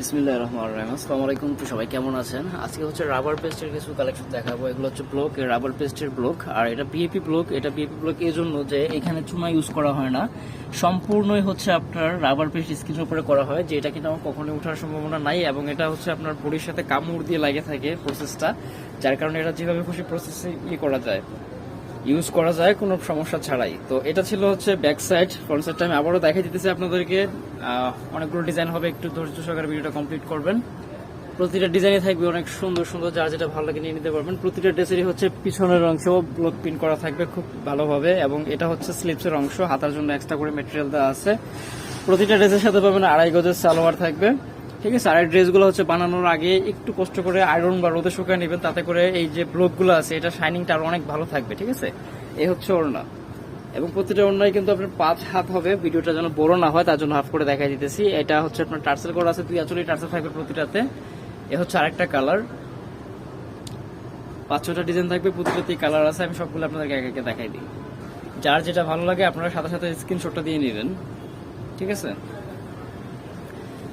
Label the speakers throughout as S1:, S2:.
S1: বিসমিল্লাহ রহমান রহিম। আসসালামু আলাইকুম, তো সবাই কেমন আছেন? আজকে হচ্ছে রাবার পেস্টের কিছু কালেকশন দেখাবো। এগুলো হচ্ছে ব্লক রাবার পেস্টের ব্লক আর এটা বিএপি ব্লক এটা বিএপি ব্লক এই জন্য যে এখানে চুনা ইউজ করা হয় না। সম্পূর্ণই হচ্ছে আপনার রাবার পেস্ট স্কিনের উপরে করা হয় যে এটা কিন্তু আমার কখনোই ওঠার সম্ভাবনা নাই এবং এটা হচ্ছে আপনার বডির সাথে কামড় দিয়ে লাগে থাকে প্রসেসটা যার কারণে এটা যেভাবে খুশি প্রসেসে ইয়ে করা যায়। ইউজ করা যায়, কোনো সমস্যা ছাড়াই। তো এটা ছিল হচ্ছে ব্যাক সাইড ফ্রন্ট সাইডটা আমি আবারও দেখাই দিতেছি আপনাদেরকে। অনেকগুলো ডিজাইন হবে, একটু ধৈর্য সহকারে ভিডিওটা কমপ্লিট করবেন। প্রতিটা ডিজাইনে থাকবে অনেক সুন্দর সুন্দর যার যেটা ভালো লাগে নিয়ে নিতে পারবেন। প্রতিটা ড্রেসেরই হচ্ছে পিছনের অংশ ব্লক প্রিন্ট করা থাকবে খুব ভালোভাবে, এবং এটা হচ্ছে স্লিপসের অংশ। হাতার জন্য এক্সট্রা করে মেটেরিয়াল দেওয়া আছে। প্রতিটা ড্রেসের সাথে পাবেন আড়াই গজের সালোয়ার থাকবে। ঠিক আছে? আর ড্রেসগুলো হচ্ছে বানানোর আগে একটু কষ্ট করে আয়রন বা রোদে শুকায় নেবেন, তাতে করে এই যে ব্লকগুলো আছে, এটা শাইনিংটা আরও অনেক ভালো থাকবে, ঠিক আছে? এই হচ্ছে ওড়না। এবং প্রতিটা ওড়নায় কিন্তু আপনার পাঁচ হাত হবে, ভিডিওটা যেন বড় না হয়, তার জন্য হাফ করে দেখাই দিতেছি। এটা হচ্ছে আপনার টার্সেল করা আছে, দুই আচলে টার্সেল থাকবে প্রতিটাতে। এ হচ্ছে আরেকটা কালার পাঁচ ছটা ডিজাইন থাকবে প্রতিটাতেই কালার আছে, আমি সবগুলো আপনাদেরকে একে একে দেখাই দিই। যার যেটা ভালো লাগে, আপনারা সাথে সাথে স্ক্রিনশটটা দিয়ে নেবেন। ঠিক আছে?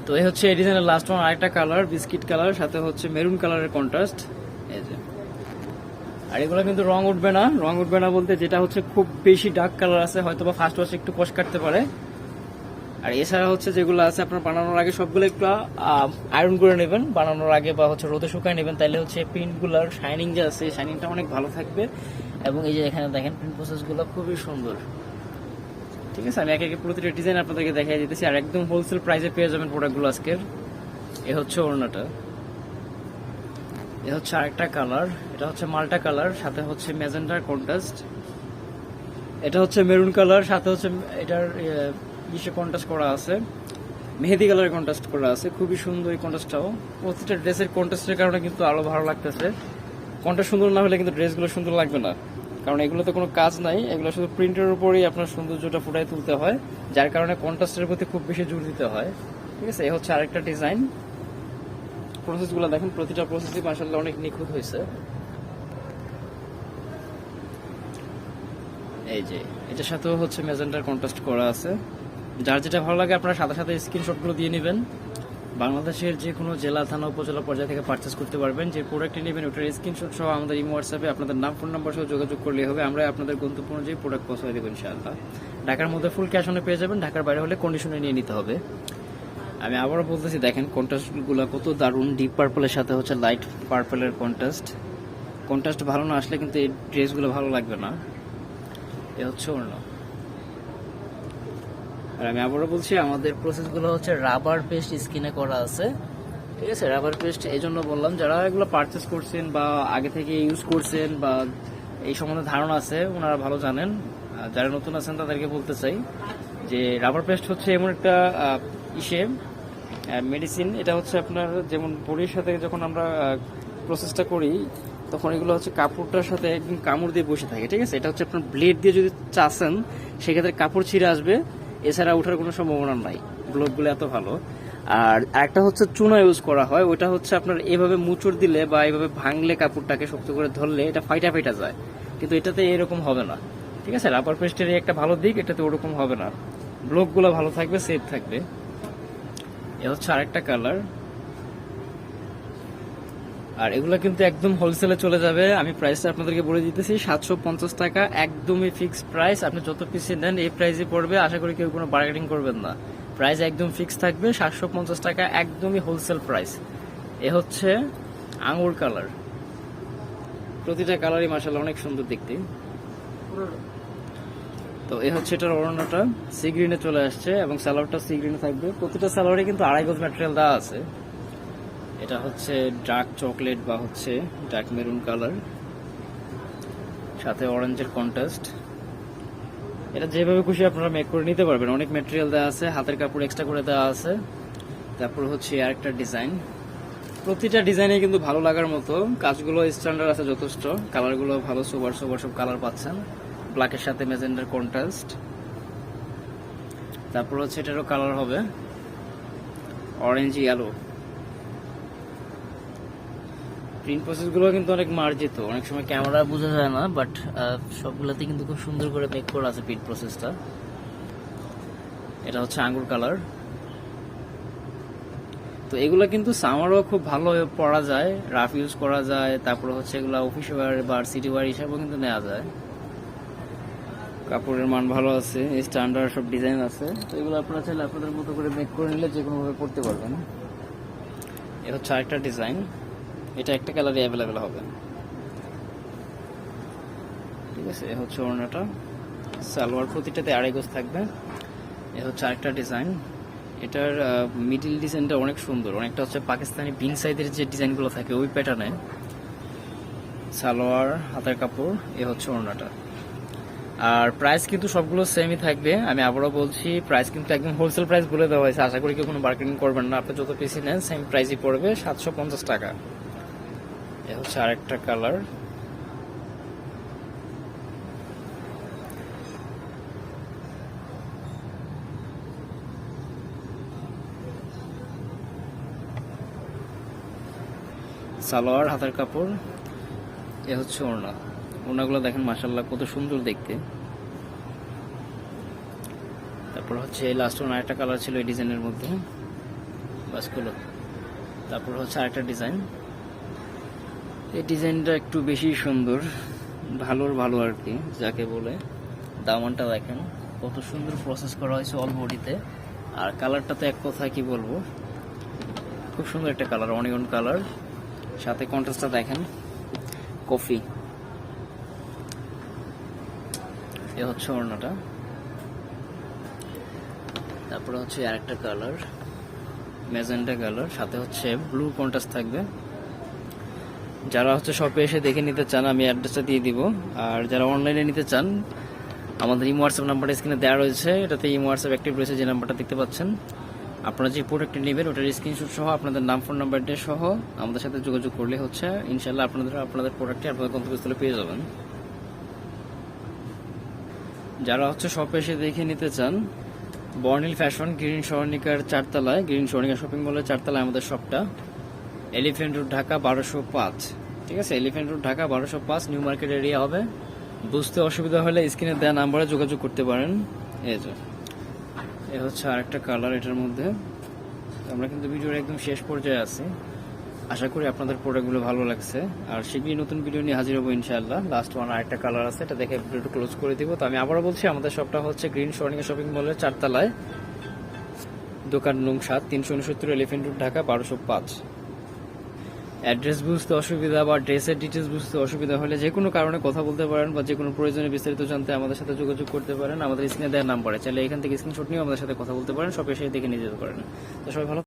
S1: তো এই হচ্ছে এই ডিজাইনের লাস্ট ওয়ান আরেকটা কালার বিস্কিট কালার সাথে হচ্ছে মেরুন কালারের কন্ট্রাস্ট এই যে। আর এগুলো কিন্তু রং উঠবে না। রং উঠবে না বলতে যেটা হচ্ছে খুব বেশি ডার্ক কালার আছে হয়তো বা ফার্স্ট ওয়াশ একটু কষ কাটতে পারে। আর এছাড়া হচ্ছে যেগুলো আছে আপনার বানানোর আগে সবগুলো একটু আয়রন করে নেবেন। বানানোর আগে বা হচ্ছে রোদে শুকায় নেবেন তাহলে হচ্ছে প্রিন্টগুলোর শাইনিং যে আছে শাইনিংটা অনেক ভালো থাকবে। এবং এই যে এখানে দেখেন প্রিন্ট প্রসেসগুলো খুবই সুন্দর। ঠিক আছে, আমি একে একে প্রতিটা ডিজাইন আপনাদেরকে দেখাই দিতেছি, আর একদম হোলসেল প্রাইসে পেয়ে যাবেন প্রোডাক্টগুলো আজকের। এ হচ্ছে ওড়নাটা। এ হচ্ছে আরেকটা কালার এটা হচ্ছে মাল্টা কালার সাথে হচ্ছে ম্যাজেন্ডার কন্ট্রাস্ট এটা হচ্ছে মেরুন কালার সাথে হচ্ছে এটার ইসে কন্ট্রাস্ট করা আছে। মেহেদি কালারের কন্ট্রাস্ট করা আছে, খুবই সুন্দর এই কন্ট্রাস্টটাও প্রতিটা ড্রেসের কন্ট্রাস্টের কারণে কিন্তু আরও ভালো লাগতেছে। কন্ট্রাস্ট সুন্দর না হলে কিন্তু ড্রেসগুলো সুন্দর লাগবে না। কারণ এগুলোতে কোনো কাজ নাই। এগুলো শুধু প্রিন্টের উপরেই আপনার সৌন্দর্যটা ফুটাই তুলতে হয়, যার কারণে কন্ট্রাস্টের প্রতি খুব বেশি জোর দিতে হয়। ঠিক আছে? এই হচ্ছে আরেকটা ডিজাইন প্রসেসগুলো দেখেন, প্রতিটা প্রসেসই মাসাল্লাহ অনেক নিখুঁত হয়েছে। এই যে, এটার সাথেও হচ্ছে মেজেন্টার কন্ট্রাস্ট করা আছে। যার যেটা ভালো লাগে আপনারা সাথে সাথে স্ক্রিনশটগুলো দিয়ে নেবেন। বাংলাদেশের যে কোনো জেলা, থানা, উপজেলা পর্যায়ে থেকে পারচেস করতে পারবেন। যে প্রোডাক্টটি নেবেন, ওটার স্ক্রিনশট সহ আমাদের ইমো হোয়াটসঅ্যাপে আপনাদের নাম ফোন নাম্বার সহ যোগাযোগ করলে হবে। আমরা আপনাদের গন্তব্য অনুযায়ী প্রোডাক্ট পৌঁছে দেবো, ইনশাআল্লাহ। ঢাকার মধ্যে ফুল ক্যাশ অনে পেয়ে যাবেন। ঢাকার বাইরে হলে কন্ডিশনে নিয়ে নিতে হবে। আমি আবারও বলতেছি, দেখেন কন্ট্রাস্টগুলো কত দারুণ। ডিপ পার্পলের সাথে হচ্ছে লাইট পার্পলের কন্ট্রাস্ট কন্ট্রাস্ট ভালো না আসলে কিন্তু এই ড্রেসগুলো ভালো লাগবে না। এ হচ্ছে অন্য আর আমি আবারও বলছি, আমাদের প্রসেসগুলো হচ্ছে রাবার পেস্ট স্কিনে করা আছে। ঠিক আছে? রাবার পেস্ট এই জন্য বললাম, যারা এগুলো পারচেস করছেন বা আগে থেকে ইউজ করছেন বা এই সম্বন্ধে ধারণা আছে, ওনারা ভালো জানেন। যারা নতুন আছেন, তাদেরকে বলতে চাই যে রাবার পেস্ট হচ্ছে এমন একটা ইসে মেডিসিন এটা হচ্ছে আপনার যেমন বডির সাথে যখন আমরা প্রসেসটা করি, তখন এগুলো হচ্ছে কাপড়টার সাথে একদম কামড় দিয়ে বসে থাকে। ঠিক আছে? এটা হচ্ছে আপনার ব্লেড দিয়ে যদি চাষেন, সেক্ষেত্রে কাপড় ছিঁড়ে আসবে। এছাড়া ওঠার কোনো সম্ভাবনা নাই। ব্লকগুলো এত ভালো। আর একটা হচ্ছে চুনা ইউজ করা হয় ওটা হচ্ছে আপনার এভাবে মুচুর দিলে বা এভাবে ভাঙলে কাপড়টাকে শক্ত করে ধরলে এটা ফাইটা ফাইটা যায়। কিন্তু এটাতে এরকম হবে না। ঠিক আছে? রাবার পেস্টের একটা ভালো দিক, এটাতে ওরকম হবে না। ব্লকগুলো ভালো থাকবে সেফ থাকবে। এ হচ্ছে আরেকটা কালার আর এগুলো কিন্তু একদম হোলসেলে চলে যাবে। আমি প্রাইসটা আপনাদেরকে বলে দিতেছি, সাতশো পঞ্চাশ টাকা, একদমই ফিক্স প্রাইস আপনি যত পিসে নেন, এই প্রাইসে পড়বে। আশা করি কেউ কোনো বার্গেনিং করবেন না। প্রাইস একদম ফিক্স থাকবে, সাতশো পঞ্চাশ টাকা, একদমই হোলসেল প্রাইস এ হচ্ছে আঙুর কালার প্রতিটা কালারই মাসাল অনেক সুন্দর দেখতে। তো এ হচ্ছে এটার ওড়নাটা। সি গ্রিনে চলে আসছে এবং স্যালোয়ারটা সি গ্রিনে থাকবে। প্রতিটা স্যালোয়ারে কিন্তু আড়াই গজ ম্যাটেরিয়াল দেওয়া আছে। এটা হচ্ছে ডার্ক চকলেট বা হচ্ছে ডার্ক মেরুন কালার সাথে অরেঞ্জের কন্ট্রাস্ট এটা যেভাবে খুশি আপনারা মেক করে নিতে পারবেন। অনেক মেটেরিয়াল দেওয়া আছে, হাতের কাপড় এক্সট্রা করে দেওয়া আছে। তারপর হচ্ছে আর একটা ডিজাইন প্রতিটা ডিজাইনে কিন্তু ভালো লাগার মতো। কাজগুলো স্ট্যান্ডার্ড আছে যথেষ্ট। কালারগুলো ভালো সুপার সুপার সব কালার পাচ্ছেন। ব্ল্যাকের সাথে মেজেন্ডার কন্ট্রাস্ট তারপর হচ্ছে এটারও কালার হবে। অরেঞ্জ ইয়েলো প্রিন্ট প্রসেসগুলো কিন্তু অনেক মার্জিত। অনেক সময় ক্যামেরা বোঝা যায় না বাট সবগুলোতে কিন্তু খুব সুন্দর করে মেক করা আছে প্রিন্ট প্রসেসটা এটা হচ্ছে আঙ্গুর কালার তো এগুলো কিন্তু সামারও খুব ভালো পরা যায় রাফ ইউজ করা যায়, তারপরে হচ্ছে এগুলো অফিস ওয়ার বা সিটি ওয়ার হিসাবেও কিন্তু নেওয়া যায়। কাপড়ের মান ভালো আছে স্ট্যান্ডার্ড সব ডিজাইন আছে। তো এগুলো আপনারা চাইলে আপনাদের মতো করে মেক করে নিলে যে কোনোভাবে পড়তে পারবেন। এটা হচ্ছে আরেকটা ডিজাইন এটা একটা কালারই অ্যাভেলেবেল হবে। ঠিক আছে, এ হচ্ছে ওড়নাটা। সালোয়ার প্রতিটাতে আড়াই গোজ থাকবে। এ হচ্ছে আরেকটা ডিজাইন এটার মিডিল ডিজাইনটা অনেক সুন্দর। অনেকটা হচ্ছে পাকিস্তানি বিং সাইজের যে ডিজাইনগুলো থাকে, ওই প্যাটার্নে সালোয়ার, হাতের কাপড়, এ হচ্ছে ওড়নাটা। আর প্রাইস কিন্তু সবগুলো সেমই থাকবে। আমি আবারও বলছি প্রাইস কিন্তু একদম হোলসেল প্রাইস বলে দেওয়া হয়েছে। আশা করি কেউ কোনো মার্কেটিং করবেন না। আপনি যত পিসি নেন সেম প্রাইসই পড়বে সাতশো পঞ্চাশ টাকা। এ হচ্ছে আরেকটা কালার। সালোয়ার, হাতের কাপড়, এ হচ্ছে ওড়না। ওড়নাগুলো দেখেন মাসাল্লাহ কত সুন্দর দেখতে। তারপর হচ্ছে এই লাস্ট ওড়না একটা কালার ছিল এই ডিজাইনের মধ্যে। বাসগুলো তারপর হচ্ছে আরেকটা ডিজাইন এই ডিজাইনটা একটু বেশি সুন্দর, ভালোর ভালো আর কি, যাকে বলে। দামানটা দেখেন, কত সুন্দর প্রসেস করা হয়েছে অল বডিতে আর কালারটা তো এক কথা কি বলব? খুব সুন্দর একটা কালার অনিয়ন কালার সাথে কন্ট্রাস্টটা দেখেন, কফি। এ হচ্ছে ওড়নাটা। তারপরে হচ্ছে আরেকটা কালার ম্যাজেন্টা কালার সাথে হচ্ছে ব্লু কন্ট্রাস্ট থাকবে। যারা হচ্ছে শপে এসে দেখে নিতে চান, আমি অ্যাড্রেসটা দিয়ে দিব। আর যারা অনলাইনে নিতে চান, আমাদের ইমো হোয়াটসঅ্যাপ নাম্বারটা স্ক্রিনে দেওয়া রয়েছে। এটাতে ইমো হোয়াটসঅ্যাপ অ্যাক্টিভ রয়েছে যে নাম্বারটা দেখতে পাচ্ছেন। আপনারা যে প্রোডাক্টটি নেবেন, ওটার স্ক্রিনশট সহ, আপনাদের নাম ফোন নাম্বার সহ আমাদের সাথে যোগাযোগ করলে হচ্ছে ইনশাল্লাহ আপনাদের আপনাদের প্রোডাক্টটি আপনাদের গন্তব্যস্থলে পেয়ে যাবেন। যারা হচ্ছে শপে এসে দেখে নিতে চান বর্নিল ফ্যাশন গ্রিন সরণিকার চারতলায় গ্রিন সরণিকা শপিং মলের চারতলায় আমাদের শপটা এলিফেন্ট রোড ঢাকা বারোশো পাঁচ। ঠিক আছে? এলিফেন্ট রোড ঢাকা বারোশো পাঁচ, নিউ মার্কেট এরিয়া হবে। বুঝতে অসুবিধা হলে স্ক্রিনে দেওয়া নাম্বারে যোগাযোগ করতে পারেন। এই যে, এ হচ্ছে আরেকটা কালার এটার মধ্যে। আমরা কিন্তু ভিডিওর একদম শেষ পর্যায়ে আছি। আশা করি আপনাদের প্রোডাক্টগুলো ভালো লাগছে। আর শীঘ্রই নতুন ভিডিও নিয়ে হাজির হব ইনশাআল্লাহ। লাস্ট ওয়ান আরেকটা কালার আছে, এটা দেখে ভিডিওটা ক্লোজ করে দিব। তো আমি আবারও বলছি, আমাদের শপটা হচ্ছে গ্রিন স্বর্ণিকা শপিং মলের চারতলায়। দোকান নং সাত, তিনশো উনসত্তর এলিফেন্ট রোড ঢাকা বারোশো পাঁচ। অ্যাড্রেস বুঝতে অসুবিধা বা ড্রেসের ডিটেলস বুঝতে অসুবিধা হলে যে কোনো কারণে কথা বলতে পারেন বা যে কোনো প্রয়োজনে বিস্তারিত জানতে আমাদের সাথে যোগাযোগ করতে পারেন। আমাদের স্ক্রিনে দেওয়ার নাম্বারে চাইলে এখান থেকে স্ক্রিনশট নিয়ে আমাদের সাথে কথা বলতে পারেন। সব এসে দেখে নিয়ে যেতে পারেন তো সবাই ভালো